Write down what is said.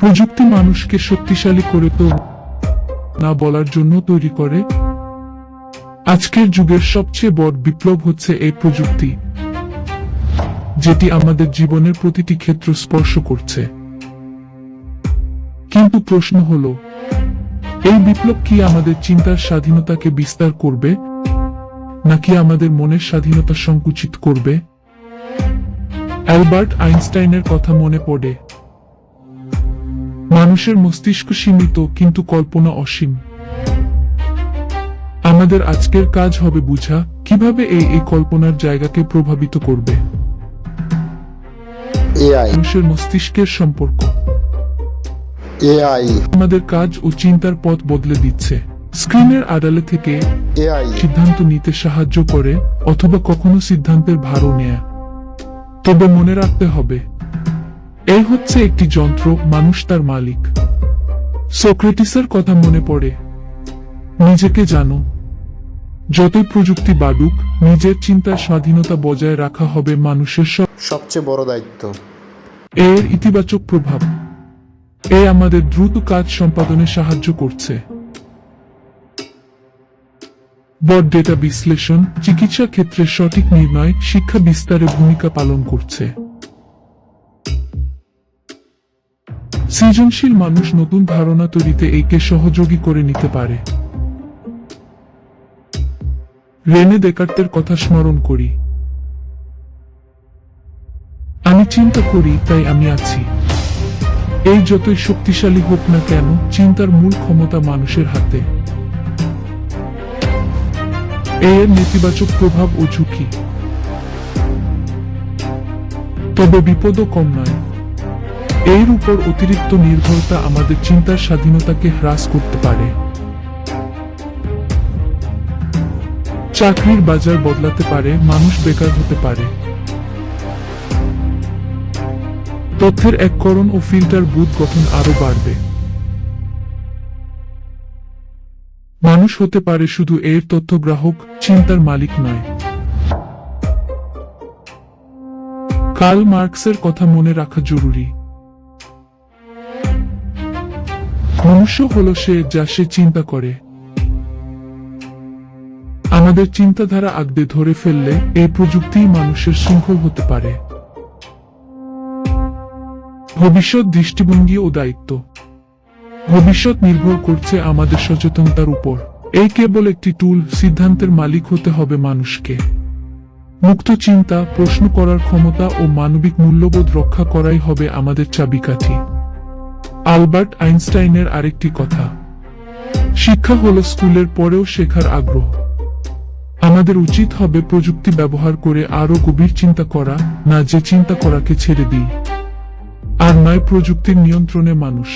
প্রযুক্তি মানুষকে শক্তিশালী করে তো না বলার জন্য তৈরি করে? আজকের যুগের সবচেয়ে বড় বিপ্লব হচ্ছে এই প্রযুক্তি, যেটি আমাদের জীবনের প্রতিটি ক্ষেত্র স্পর্শ করছে। কিন্তু প্রশ্ন হল, এই বিপ্লব কি আমাদের চিন্তার স্বাধীনতাকে বিস্তার করবে, নাকি আমাদের মনের স্বাধীনতা সংকুচিত করবে? অ্যালবার্ট আইনস্টাইনের কথা মনে পড়ে মানুষের মস্তিষ্ক সীমিত কিন্তু কল্পনা অসীম। আমাদের আজকের কাজ হবে বুঝা কীভাবে এই এই কল্পনার জায়গাকে প্রভাবিত করবে। মানুষের মস্তিষ্কের সম্পর্ক। এআই। আমাদের কাজ ও চিন্তার পথ বদলে দিচ্ছে। স্ক্রিনের আড়ালে থেকে এআই। সিদ্ধান্ত নিতে সাহায্য করে অথবা কখনো সিদ্ধান্তের ভারও নেয়া। তবে মনে রাখতে হবে এই হচ্ছে একটি যন্ত্র মানুষ তার মালিক। সোক্রেটিসের কথা মনে পড়ে। নিজেকে জানো। যতই প্রযুক্তি বাড়ুক নিজের চিন্তার স্বাধীনতা বজায় রাখা হবে মানুষের সবচেয়ে বড় দায়িত্ব। এর ইতিবাচক প্রভাব। এ আমাদের দ্রুত কাজ সম্পাদনে সাহায্য করছে। বড় ডেটা বিশ্লেষণ চিকিৎসা ক্ষেত্রে সঠিক নির্ণয় শিক্ষা বিস্তারে ভূমিকা পালন করছে। সৃজনশীল মানুষ নতুন ধারণা তৈরিতে একে সহযোগী করে নিতে পারে। রেনে দেকার্তের কথা স্মরণ করি। আমি চিন্তা করি, তাই আমি আছি। এই যতই শক্তিশালী হোক না কেন, চিন্তার মূল ক্ষমতা মানুষের হাতে। এর নেতিবাচক প্রভাব ও ঝুঁকি। তবে বিপদও কম নয়। এর উপর অতিরিক্ত নির্ভরতা আমাদের চিন্তার স্বাধীনতাকে হ্রাস করতে পারে। চাকরির বাজার বদলাতে পারে, মানুষ বেকার হতে পারে। তথ্যের এককরণ ও ফিল্টার বুথ গঠন আরও বাড়বে। মানুষ হতে পারে শুধু এর তথ্য গ্রাহক, চিন্তার মালিক নয়। কার্ল মার্কসের কথা মনে রাখা জরুরি। মনুষ্য হলো সে যা সে চিন্তা করে। আমাদের চিন্তাধারা আগদে ধরে ফেললে এই প্রযুক্তিই মানুষের শৃঙ্খল হতে পারে। ভবিষ্যৎ দৃষ্টিভঙ্গি ও দায়িত্ব। ভবিষ্যৎ নির্ভর করছে আমাদের সচেতনতার উপর। এই কেবল একটি টুল, সিদ্ধান্তের মালিক হতে হবে মানুষকে। মুক্ত চিন্তা, প্রশ্ন করার ক্ষমতা ও মানবিক মূল্যবোধ রক্ষা করাই হবে আমাদের চাবিকাঠি। আলবার্ট আইনস্টাইনের আরেকটি কথা। শিক্ষা হলো স্কুলের পরেও শেখার আগ্রহ। আমাদের উচিত হবে প্রযুক্তি ব্যবহার করে আরও গভীর চিন্তা করা, না যে চিন্তা করাকে ছেড়ে দিই। আর নয়, প্রযুক্তির নিয়ন্ত্রণে মানুষ।